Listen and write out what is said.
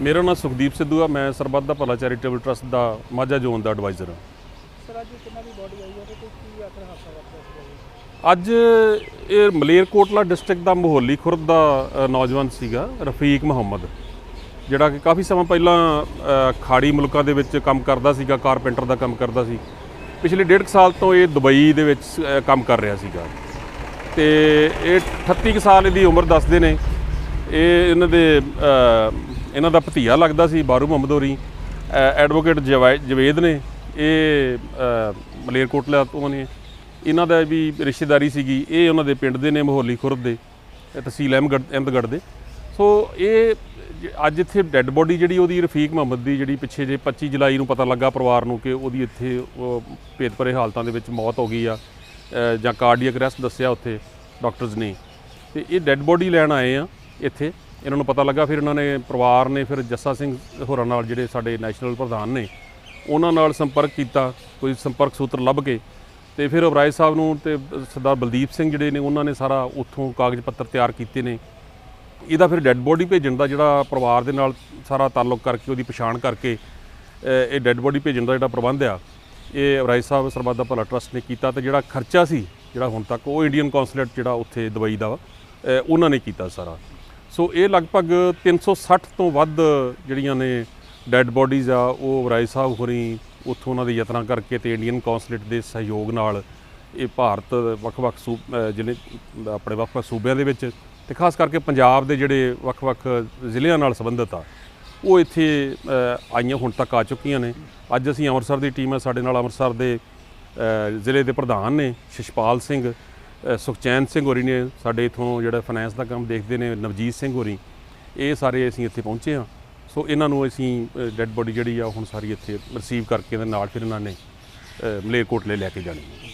ਮੇਰਾ ਨਾਮ ਸੁਖਦੀਪ ਸਿੱਧੂ ਆ ਮੈਂ ਸਰਬੱਤ ਦਾ ਭਲਾ ਚੈਰੀਟੇਬਲ ਟਰਸਟ ਦਾ ਮਾਝਾ ਜ਼ੋਨ ਦਾ ਐਡਵਾਈਜ਼ਰ ਹਾਂ। ਸਰ ਅੱਜ ਕਿੰਨਾ ਦੀ ਬੋਡੀ ਆਈ ਹੈ ਤੇ ਕੀ ਆਖਰ ਹਾਦਸਾ ਵਾਪਰਿਆ ਅੱਜ ਇਹ ਮਲੇਰਕੋਟਲਾ ਡਿਸਟ੍ਰਿਕਟ ਦਾ ਮੋਹਲੀ ਖੁਰਦ ਦਾ ਨੌਜਵਾਨ ਸੀਗਾ ਰਫੀਕ ਮੁਹੰਮਦ। ਜਿਹੜਾ ਕਿ ਕਾਫੀ ਸਮਾਂ ਪਹਿਲਾਂ ਖਾੜੀ ਮੁਲਕਾਂ ਦੇ ਵਿੱਚ ਕੰਮ ਕਰਦਾ ਸੀਗਾ ਕਾਰਪੈਂਟਰ ਦਾ ਕੰਮ ਕਰਦਾ ਸੀ। ਪਿਛਲੇ ਡੇਢ ਕੁ ਸਾਲ ਤੋਂ ਇਹ ਦੁਬਈ ਦੇ ਵਿੱਚ ਕੰਮ ਕਰ ਰਿਹਾ ਸੀਗਾ। ਤੇ ਇਹ 38 ਕੁ ਸਾਲ ਇਹਦੀ ਉਮਰ ਦੱਸਦੇ ਨੇ। ਇਹ ਇਹਨਾਂ ਦੇ ਇਹਨਾਂ ਦਾ ਭਤੀਆ ਲੱਗਦਾ ਸੀ ਬਾਰੂ ਮੁਹੰਮਦ ਹੋਰੀ। ਐਡਵੋਕੇਟ ਜਵੇਦ ਨੇ, ਇਹ ਮਲੇਰਕੋਟਲਾ ਤੋਂ ਨੇ। ਇਹਨਾਂ ਦਾ ਵੀ ਰਿਸ਼ਤੇਦਾਰੀ ਸੀਗੀ, ਇਹ ਉਹਨਾਂ ਦੇ ਪਿੰਡ ਦੇ ਨੇ, ਮੋਹਲੀ ਖੁਰਦ ਦੇ ਤਹਿਸੀਲ ਅਹਿਮਗੜ੍ਹ ਅਹਿਮਦਗੜ੍ਹ ਦੇ। ਸੋ ਇਹ ਜ- ਅੱਜ ਇੱਥੇ ਡੈੱਡ ਬੋਡੀ ਜਿਹੜੀ ਉਹਦੀ, ਰਫੀਕ ਮੁਹੰਮਦ ਦੀ ਜਿਹੜੀ ਪਿੱਛੇ ਜੇ 25 ਜੁਲਾਈ ਨੂੰ ਪਤਾ ਲੱਗਾ ਪਰਿਵਾਰ ਨੂੰ ਕਿ ਉਹਦੀ ਇੱਥੇ, ਉਹ ਭਰੇ ਹਾਲਤਾਂ ਦੇ ਵਿੱਚ ਮੌਤ ਹੋ ਗਈ ਆ। ਜਾਂ ਕਾਰਡੀਅਕ ਅਰੈਸਟ ਦੱਸਿਆ ਉੱਥੇ ਡਾਕਟਰਸ ਨੇ। ਤੇ ਇਹ ਡੈੱਡ ਬੋਡੀ ਲੈਣ ਆਏ ਆ ਇੱਥੇ। ਇਹਨਾਂ ਨੂੰ ਪਤਾ ਲੱਗਾ, ਫਿਰ ਇਹਨਾਂ ਨੇ ਪਰਿਵਾਰ ਨੇ, ਫਿਰ ਜੱਸਾ ਸਿੰਘ ਹੋਰਾਂ ਨਾਲ ਜਿਹੜੇ ਸਾਡੇ ਨੈਸ਼ਨਲ ਪ੍ਰਧਾਨ ਨੇ, ਉਹਨਾਂ ਨਾਲ ਸੰਪਰਕ ਕੀਤਾ, ਕੋਈ ਸੰਪਰਕ ਸੂਤਰ ਲੱਭ ਕੇ, ਤੇ ਫਿਰ ਅਬਰਾਏ ਸਾਹਿਬ ਨੂੰ ਤੇ ਸਰਦਾਰ ਬਲਦੀਪ ਸਿੰਘ ਜਿਹੜੇ ਨੇ, ਉਹਨਾਂ ਨੇ ਸਾਰਾ ਉੱਥੋਂ ਕਾਗਜ਼ ਪੱਤਰ ਤਿਆਰ ਕੀਤੇ ਨੇ। ਇਹਦਾ ਫਿਰ ਡੈੱਡ ਬੋਡੀ ਭੇਜਣ ਦਾ ਜਿਹੜਾ ਪਰਿਵਾਰ ਦੇ ਨਾਲ ਸਾਰਾ ਤਾਲੁਕ ਕਰਕੇ, ਉਹਦੀ ਪਛਾਣ ਕਰਕੇ ਇਹ ਡੈੱਡ ਬੋਡੀ ਭੇਜਣ ਦਾ ਜਿਹੜਾ ਪ੍ਰਬੰਧ ਆ, ਇਹ ਅਬਰਾਏ ਸਾਹਿਬ ਸਰਬੱਤ ਦਾ ਭਲਾ ਟਰਸਟ ਨੇ ਕੀਤਾ ਤੇ ਜਿਹੜਾ ਖਰਚਾ ਸੀ, ਜਿਹੜਾ ਹੁਣ ਤੱਕ ਉਹ ਇੰਡੀਅਨ ਕੌਂਸੂਲੇਟ ਜਿਹੜਾ ਉੱਥੇ ਦੁਬਈ ਦਾ ਵਾ ਉਹਨਾਂ ਨੇ ਕੀਤਾ ਸਾਰਾ। ਸੋ ਇਹ ਲਗਭਗ 360 ਤੋਂ ਵੱਧ ਜਿਹੜੀਆਂ ਨੇ ਡੈੱਡ ਬੋਡੀਜ਼ ਆ ਉਹ ਰਾਏ ਸਾਹਿਬ ਹੋਰੀ ਉੱਥੋਂ ਉਹਨਾਂ ਦੇ ਯਤਨਾਂ ਕਰਕੇ ਤੇ ਇੰਡੀਅਨ ਕੌਂਸਲੇਟ ਦੇ ਸਹਿਯੋਗ ਨਾਲ ਇਹ ਭਾਰਤ ਵੱਖ-ਵੱਖ ਸੂ ਅ, ਜ਼ਿਲ੍ਹੇ ਆਪਣੇ ਵੱਖ-ਵੱਖ ਸੂਬਿਆਂ ਦੇ ਵਿੱਚ ਤੇ ਖਾਸ ਕਰਕੇ ਪੰਜਾਬ ਦੇ ਜਿਹੜੇ ਵੱਖ-ਵੱਖ ਜ਼ਿਲ੍ਹਿਆਂ ਨਾਲ ਸੰਬੰਧਿਤ ਆ ਉਹ ਇੱਥੇ ਆਈਆਂ ਹੁਣ ਤੱਕ ਆ ਚੁੱਕੀਆਂ ਨੇ। ਅੱਜ ਅਸੀਂ ਅੰਮ੍ਰਿਤਸਰ ਦੀ ਟੀਮ ਹੈ ਸਾਡੇ ਨਾਲ ਅੰਮ੍ਰਿਤਸਰ ਦੇ ਜ਼ਿਲ੍ਹੇ ਦੇ ਪ੍ਰਧਾਨ ਨੇ ਸ਼ਿਸ਼ਪਾਲ ਸਿੰਘ। ਸੁਖਚੈਨ ਸਿੰਘ ਹੋਰੀ ਨੇ ਸਾਡੇ ਇਥੋਂ ਜਿਹੜਾ ਫਾਈਨੈਂਸ ਦਾ ਕੰਮ ਦੇਖਦੇ ਨੇ, ਨਵਜੀਤ ਸਿੰਘ ਹੋਰੀ, ਇਹ ਸਾਰੇ ਅਸੀਂ ਇੱਥੇ ਪਹੁੰਚੇ ਹਾਂ। ਸੋ ਇਹਨਾਂ ਨੂੰ ਅਸੀਂ ਡੈੱਡ ਬੋਡੀ ਜਿਹੜੀ ਆ ਹੁਣ ਸਾਰੀ ਇੱਥੇ ਰਿਸੀਵ ਕਰਕੇ ਇਹਦੇ ਨਾਲ ਫਿਰ ਇਹਨਾਂ ਨੇ ਮਲੇਰਕੋਟਲੇ ਲੈ ਕੇ ਜਾਣੀ ਹੈ।